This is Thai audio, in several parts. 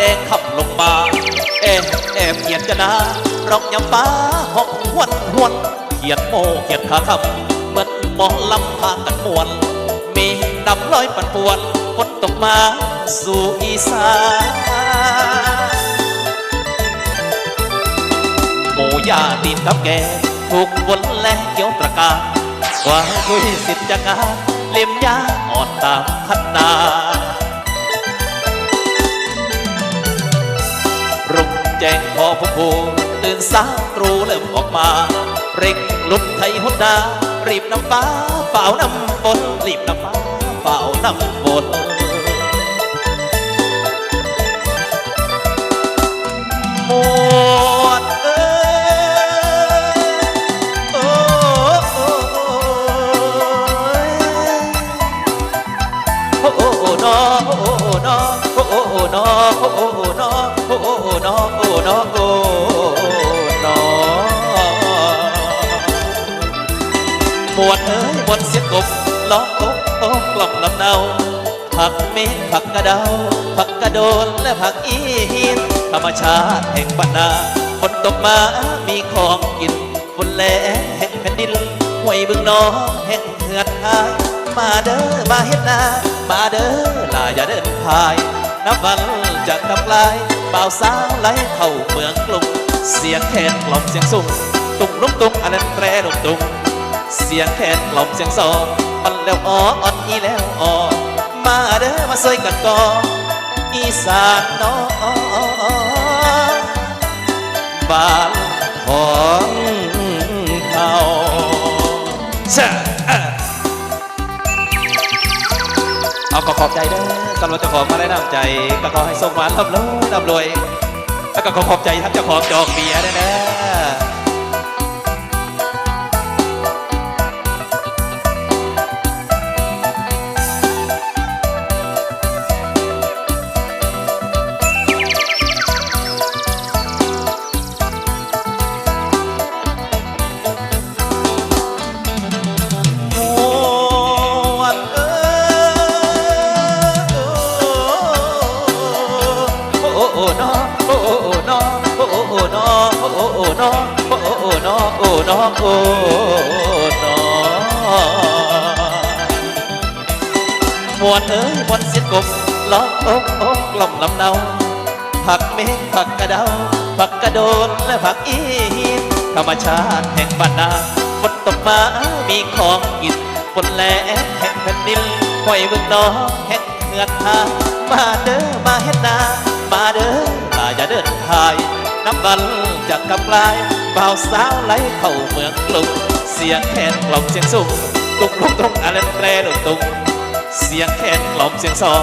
ดงขับเขียนจะนาร้องยำฟ้าห้องหวนหวนเขียนโมเขียนขาคำเหมือนหมอลำพากันมวน มีนำร้อยปันป่วนฝนตกมาสู่อีสานหมูยาตีนกับแกถูกฝนและเกี่ยวประกาศว่าคุยสิทธิ์จะงาเล่มยาอ่อนตามพันนา แจ้งพอผู้ผู้ตื่นสายตรูเริ่มออกมา เร่งลุกไทยหุดา รีบนำฟ้าเฝ้านำฝนรีบนำฟ้าเฝ้านำฝนหมดเอ้ยโอ้โอ้โอ้โอ้โอ้ นอโอ้โอ้นอโอ้โอ้โอ้นอโอ้โอ้โอ้นอโอ้โอ้โอ้นอโอ้นอโอ้นอหมวดเอ้ยหมวดเสียกบล้อโอ้โอ้กล่อมลำเนาผักเม็ดผักกระเดาผักกระโดนและผักอีหินธรรมชาติแห่งบรรดาฝนตกมามีของกินฝนแลแห่งแผ่นดินห้วยบึงน้องแห่งเหือดหามาเด้อมาเฮ็ดนามาเด้อาอย่าเดินพายนับวันจะกำลายบ่าวสาวไหลเข้าเมืองกรุงเสียงแคนกล่อมเสียงสุ่มตุ่มลุ่มตุงอันนั้นแตรลุมตุงเสียงแคนกล่อมเสียงซอมันแล้วอ้ออ่อนอีแล้วอ้อมาเด้อมาซอยกันก่ออีสานน้องบ้านของเขาชะอะเอาก็ขอบใจเด้อกำหรังจะขอมาได้นำใจก็ขอให้ส่งหวานร่ำรวยร่ำรวยแล้วก็ขอขอบใจทั้งเจ้าของจองเบียร์ด้วยนะ อ้นอโอ้นอมวดเอ้ยมวนเสียกบล้อโอ้โอกล่อมลำเนาผักเมฆผักกระเดาผักกระโดนและผักอีหินธรรมชาติแห่งบ้านนาฝนตกมามีของกินฝนแลแห่งแผ่นดินห้วยเบึงน้องแห่งเหือดหามาเด้อมาเฮ็ดนามาเด้อลาอย่าเดินทาย น้ำวันจะกำลาย บ่าวสาวไหลเข้าเมืองกรุงเสียงแคนกล่อมเสียงสูงตุกลุกตรงอะไรแปรลุกตุงเสียงแคนกล่อมเสียงซอ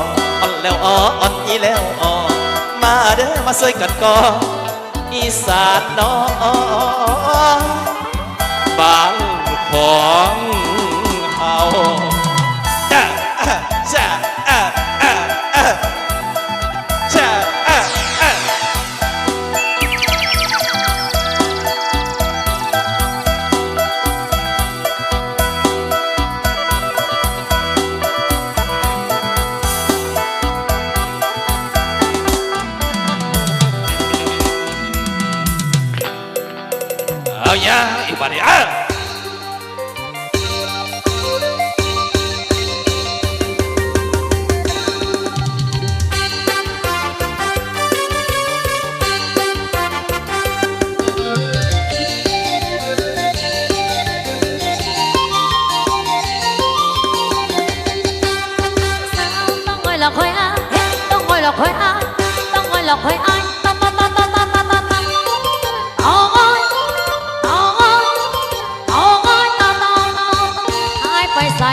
อ่อนแล้วอ้ออ่อนอีแล้วอ้อมาเด้อมาช่วยกันก่ออีสานน้องบ้านของเฮา হইয়া এবারে আ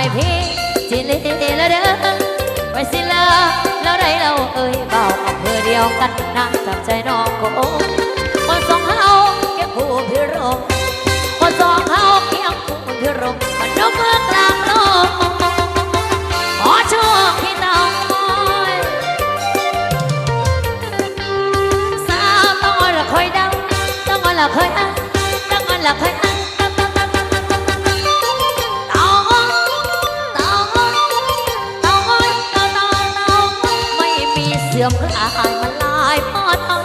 Ai phải xài พี่สิลีละเด้อไปสิลาแล้วได้เราเอ่ยเบาอำเภอเดียวกันน้ำจับใจน้องโกคนสองเฮาเก็บผู้พิรมคนสองเฮาเก็บผู้พิรมมันนกเมื่อกลางโลกขอโชคพี่น้อยสาวต้องอ่อนละคอยดังต้องอ่อนละคอยอะต้องอ่อนละคอย เสื่อมคลายมันลายพอดอ่อน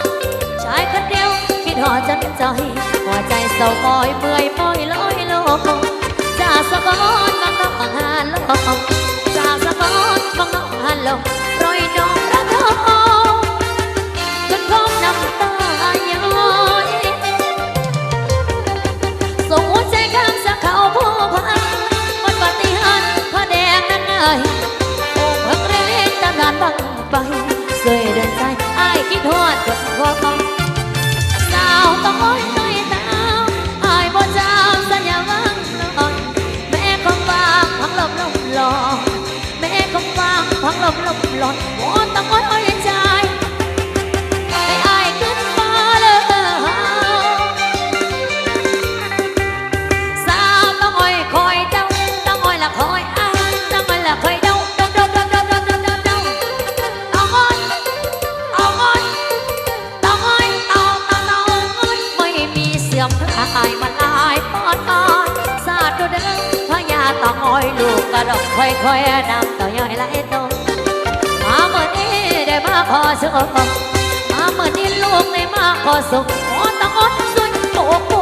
ชายคนเดียวคิดหอจันใจหัวใจเศร้าคอยเมื่อยมอยลอยลงจากสะกอนบางต้องหันลงจาก สวยเดินใจไอ้ายคิดฮอดคนพอฟังสาวต้องอ้อยต้อยตาวไอ้ายบ่จำสัญญาวังลอยแม่คงวางพังลมลมลอยแม่คงวางพังลมลมลอยโอ้ต้องอ้อยอ้อย มีเสื่อายมาลายปอดปอดสาดตัวเดิมพญาต้องอ้อยลูกกระดกค่อยค่อยๆนำต่อย่อยไหลตรงมาเมื่อนี้ได้มาขอสุขมาเมื่อนี้ลูกได้มาขอสุขโอ้ต้องอ้อยสุดโปะโป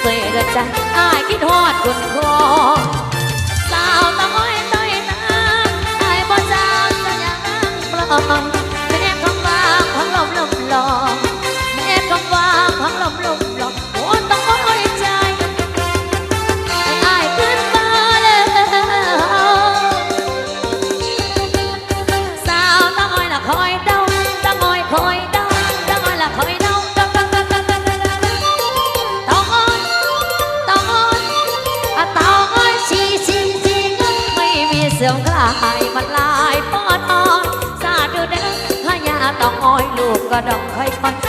เสยดใจอ้ายคิดฮอดคนคอสาวตะอ้อยต้อยน้ำอ้ายบ่จางจะยังนั่งปลอม ต้องอ้อยลูกก็ดองค่อย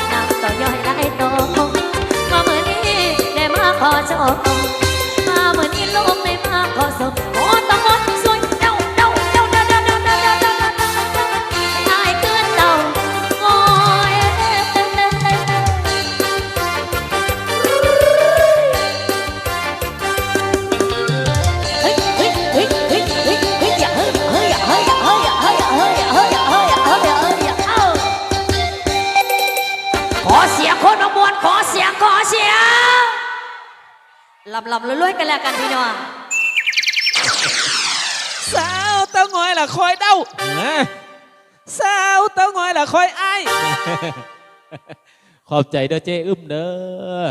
ลำลำรวยๆกันแล้วกันพี่น้องสาวเต้างอยล่ะคอยเด้าฮะสาวเต้างอยล่ะคอยไอ้ายขอบใจเด้อเจ้อึ้มเด้อ